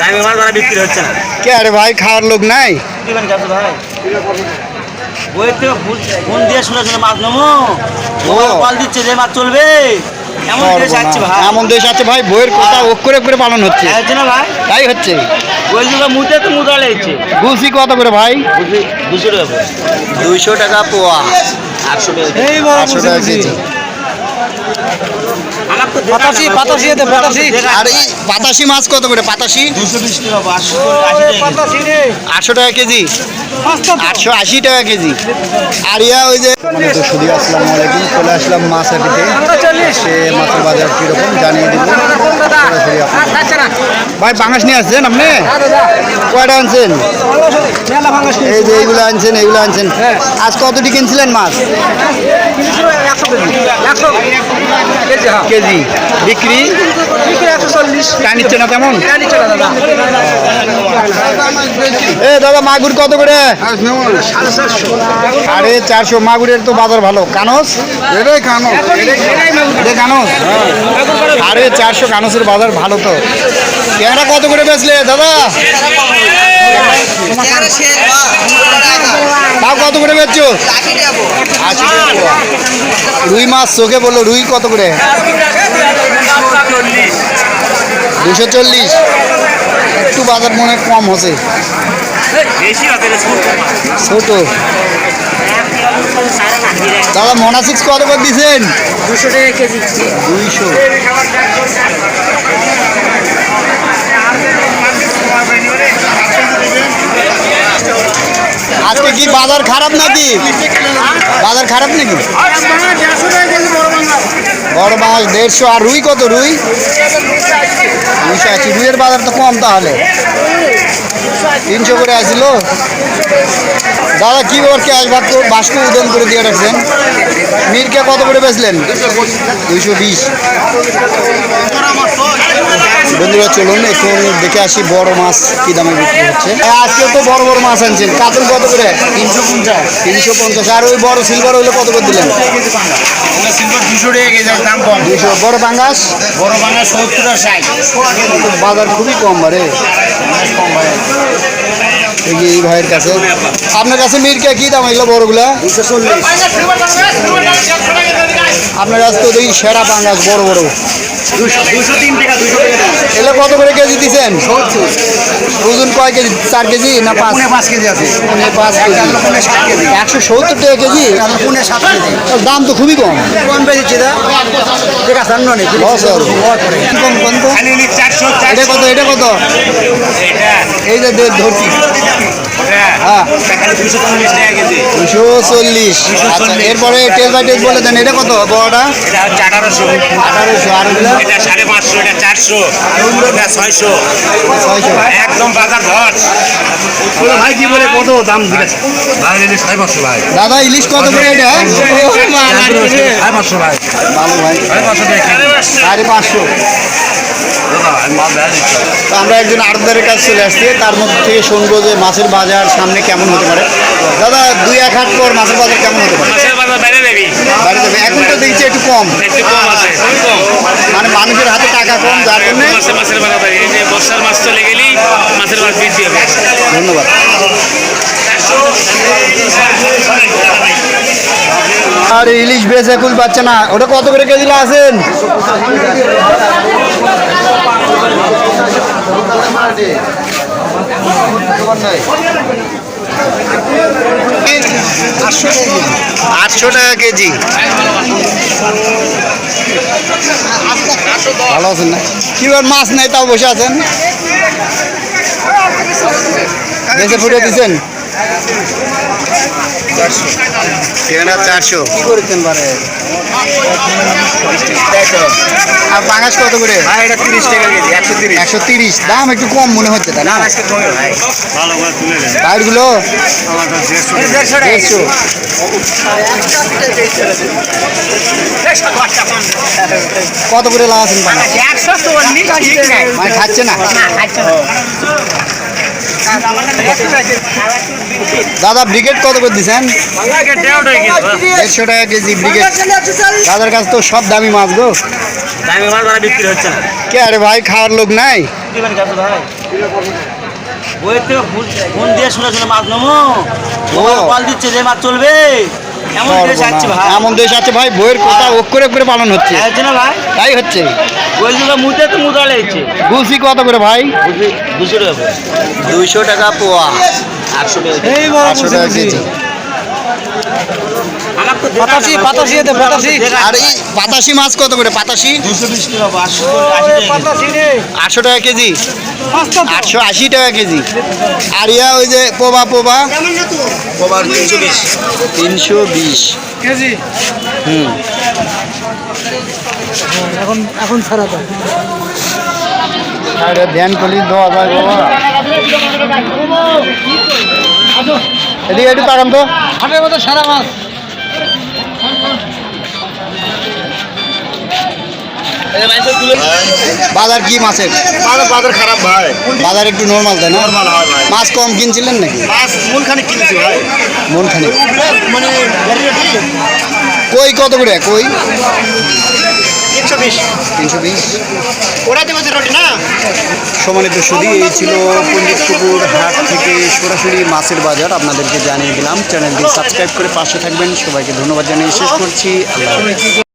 টাইমে মাছ ধরা বিক্রি হচ্ছে না। কে আরে ভাই খাওয়ার লোক নাই? দিবেন কাছে ভাই? বইয়ের থেকে ফোন দিয়ে শুনে শুনে মাছ নেব। কল দিচ্ছে যে মাছ চলবে। এমন দেশ আছে ভাই। এমন দেশ আছে ভাই বইয়ের কথা অক্ষরে অক্ষরে পালন হচ্ছে। তাই হচ্ছে বই দুটো মুদে তো মুদ্রা লেগেছে। গুলসি কত করে ভাই? দুশো টাকা। দুইশো টাকা পোয়া। আটশো টাকা আটশো পাতাশি পাতাশি এতে পাতাশি। আর এই পাতাশি মাছ কত করে? পাতাশি? আটশো টাকা কেজি। আটশো আশি টাকা কেজি। আর ইয়া ওই যে শুধু আসসালামু আলাইকুম চলে আসলাম মাছ হাটিতে সে মাছের বাজার কীরকম জানিয়ে দিব। আচ্ছা না ভাই বাংলাদেশ নিয়ে আসছেন আপনি? কয়টা আনছেন? এই যে এইগুলো আনছেন এইগুলো আনছেন। আজ কতটি কিনছিলেন মাছ? কেজি। হ্যাঁ। কেজি। বিক্রি? না এ দাদা মাগুর কত করে? সাড়ে চারশো। মাগুরের তো বাজার ভালো। কানস? এটাই কানস। কানস। সাড়ে চারশো কানসের বাজার ভালো তো। ট্যাংরা কত করে বেচলে দাদা? তাও কত করে বেচছো আশি রুই মাছ চোখে বলল রুই কত করে? দুশো চল্লিশ। একটু বাজার মনে কম হচ্ছে। ছোট। দাদা মোনাসিক্স কত করে দিছেন দুশো টাকা কেজি। দুইশো। আজকে কি বাজার খারাপ নাকি? বাজার খারাপ নাকি? বড় মাছ দেড়শো আর রুই কত রুই? দুইশো আশি। রুইয়ের বাজার তো কম তাহলে। তিনশো করে আসছিল দাদা, কি ব্যাপার ক্যাশ বাক্য বাস্ক উদন করে দিয়ে রাখছেন। মিরকে কত করে বেচলেন? দুইশো বিশ। বন্ধুরা, চলুন একটু দেখে আসি বড় মাছ কি দামে বিক্রি হচ্ছে। আজকে তো বড় বড় মাছ আনছেন। কাতল কত করে? তিনশো পঞ্চাশ। তিনশো পঞ্চাশ আর ওই বড় সিলভার হইলে কত করে দিলেন? কেজি দাম কম বড় বাজার খুবই কম বারে। এই ভাইয়ের কাছে। আপনার কাছে মিরকে কি দাম এগুলো বড়গুলা? আপনার কাছে তো দেখি সেরা পাঙ্গাস বড় বড়। এগুলো কত করে কেজি দিচ্ছেন ওজন কয় কেজি? চার কেজি না পাঁচ? পাঁচ কেজি আছে। পৌনে পাঁচ কেজি। একশো সত্তর টাকা কেজি? পুনে সাত কেজি। দাম তো খুবই কম। কম অন্য নেই লস আর কম কম তো এটা কত এটা কত? এই যে দে- ধরছি। দুশো চল্লিশ। দুশো চল্লিশ আচ্ছা এরপরে বাই বলে দেন এটা কত বড়টা? আঠারোশো। আঠারোশো আর এটা? সাড়ে পাঁচশো এটা চারশো এটা ছয়শো। ছয়শো। একদম বাজার ধর ভাই কি বলে কত দাম দিয়েছে ভাই এটা সাড়ে পাঁচশো ভাই। দাদা ইলিশ কত করে এটা? সাড়ে পাঁচশো ভাই। ভালো ভাই। সাড়ে পাঁচশো সাড়ে পাঁচশো। মাছ তো আমরা একজন আড়তদারের কাছে চলে আসছি তার মধ্যে থেকে শুনব যে মাছের বাজার সামনে কেমন হতে পারে। দাদা দুই এক হাট পর মাছের বাজার কেমন হতে পারে? বাইরে যাবে এখন তো দেখছি একটু কম। মানে মানুষের হাতে টাকা কম যার জন্য বর্ষার মাছ চলে গেলেই মাছের বৃদ্ধি হবে। ধন্যবাদ। আর ইলিশ বেশ কুল পাচ্ছে না। ওটা কত করে কেজি আছেন? আটশো টাকা কেজি। ভালো আছেন না? কি ব্যাপার মাছ নাই তাও বসে আছেন? বেঁচে ফুটে দিচ্ছেন চারশো। কি করেছেন বারে? আর পাঙাশ কত করে? ভাই এটা তিরিশ টাকা কেজি একশো তিরিশ। একশো তিরিশ। দাম একটু কম মনে হচ্ছে তাই না? আজকে কমে ভাই। ভালো করে তুলে দেন। টায়ারগুলো আমার তো দেড়শো দেড়শো কত করে লাগাচ্ছেন পাঙাশ একশো চল্লিশ মানে খাচ্ছে না। দাদা ব্রিগেড কত করে দিচ্ছেন দেড়শো টাকা কেজি ব্রিগেড। দাদার কাছে তো সব দামি মাছ গো। মানে বিক্রি হচ্ছে না। কে আরে ভাই খাওয়ার লোক নাই? ফোন- দিয়ে শুনে শুনে মাছ নেব। দিচ্ছে যে মাছ চলবে। এমন দেশ আছে ভাই। এমন দেশ আছে ভাই বইয়ের কথা অক্ষরে করে পালন হচ্ছে। ভাই? তাই হচ্ছে। গুলসি কত করে ভাই? দুশো টাকা দুইশো টাকা পোয়া। আটশো টাকা আটশো টাকা কেজি। আমার তো পাতাশি, পাতাশি এতে, পাতাশি। আর এই পাতাশি মাছ কত করে? পাতাশি? দুশো বিশ টাকা বা আটশো আশি টাকা কেজি। আটশো টাকা কেজি। আটশো আশি টাকা কেজি। আর ইয়া ওই যে পোবা পোবা? বিশ। তিনশো বিশ। কেজি? হুম। এখন এখন ছাড়া তো আরে ধ্যান কলি দেওয়া যায় বাবা। এদিকে একটু তাকান তো। হাটের মতো সারা মাছ। বাজার কি মাছের? বাজার খারাপ ভাই। বাজার একটু নর্মাল তাই না? নর্মাল হয় ভাই। মাছ কম কিনছিলেন নাকি? মাছ মূলখানে কিনেছি ভাই। মন খানি মানে কই কত করে? কই? তিনশো বিশ। তিনশো বিশ। ওরা দেবো রুটি না? সমানিত সুদী এই ছিল পণ্ডিতপুকুর হাট থেকে সরাসরি মাছের বাজার। আপনাদেরকে জানিয়ে দিলাম, চ্যানেলটি সাবস্ক্রাইব করে পাশে থাকবেন। সবাইকে ধন্যবাদ জানিয়ে শেষ করছি। আল্লাহ।